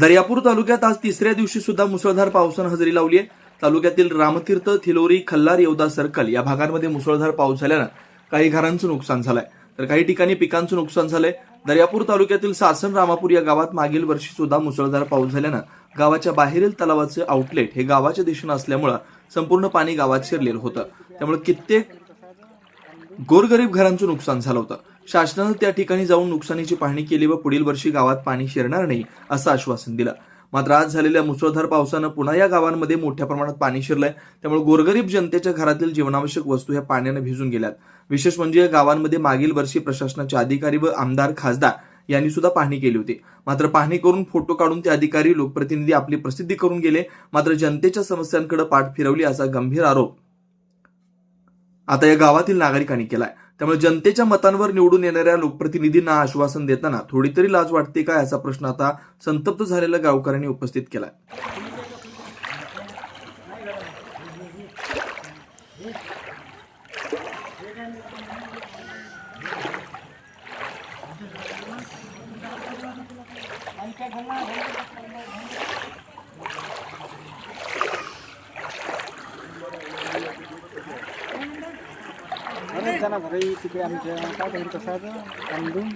दर्यापूर तालुक्यात आज तिसऱ्या दिवशी सुद्धा मुसळधार पावसानं हजेरी लावली आहे. तालुक्यातील रामतीर्थ थिलोरी खल्लार येवदा सर्कल या भागांमध्ये मुसळधार पाऊस झाल्यानं काही घरांचं नुकसान झालंय. तर काही ठिकाणी पिकांचं नुकसान झालंय. दर्यापूर तालुक्यातील सासन रामापूर या गावात मागील वर्षी सुद्धा मुसळधार पाऊस झाल्यानं गावाच्या बाहेरील तलावाचे आउटलेट हे गावाच्या दिशेनं असल्यामुळं संपूर्ण पाणी गावात शिरलेलं होतं. त्यामुळे कित्येक गोरगरीब घरांचं नुकसान झालं होतं. शासनानं त्या ठिकाणी जाऊन नुकसानीची पाहणी केली व पुढील वर्षी गावात पाणी शिरणार नाही असं आश्वासन दिलं. मात्र आज झालेल्या मुसळधार पावसानं पुन्हा या गावांमध्ये मोठ्या प्रमाणात पाणी शिरलंय. त्यामुळे गोरगरीब जनतेच्या घरातील जीवनावश्यक वस्तू ह्या पाण्यानं भिजून गेल्यात. विशेष म्हणजे या गावांमध्ये मागील वर्षी प्रशासनाचे अधिकारी व आमदार खासदार यांनी सुद्धा पाहणी केली होती. मात्र पाहणी करून फोटो काढून ते अधिकारी लोकप्रतिनिधी आपली प्रसिद्धी करून गेले. मात्र जनतेच्या समस्यांकडे पाठ फिरवली असा गंभीर आरोप आता या गावातील नागरिकांनी केलाय. त्यामुळे जनतेच्या मतांवर निवडून येणाऱ्या लोकप्रतिनिधींना आश्वासन देताना थोडी तरी लाज वाटते काय असा प्रश्न आता संतप्त झालेल्या गावकऱ्यांनी उपस्थित केलाय. अनेक जण घरी तिकडे आमच्या काय घरी कसं आहे तांदूळ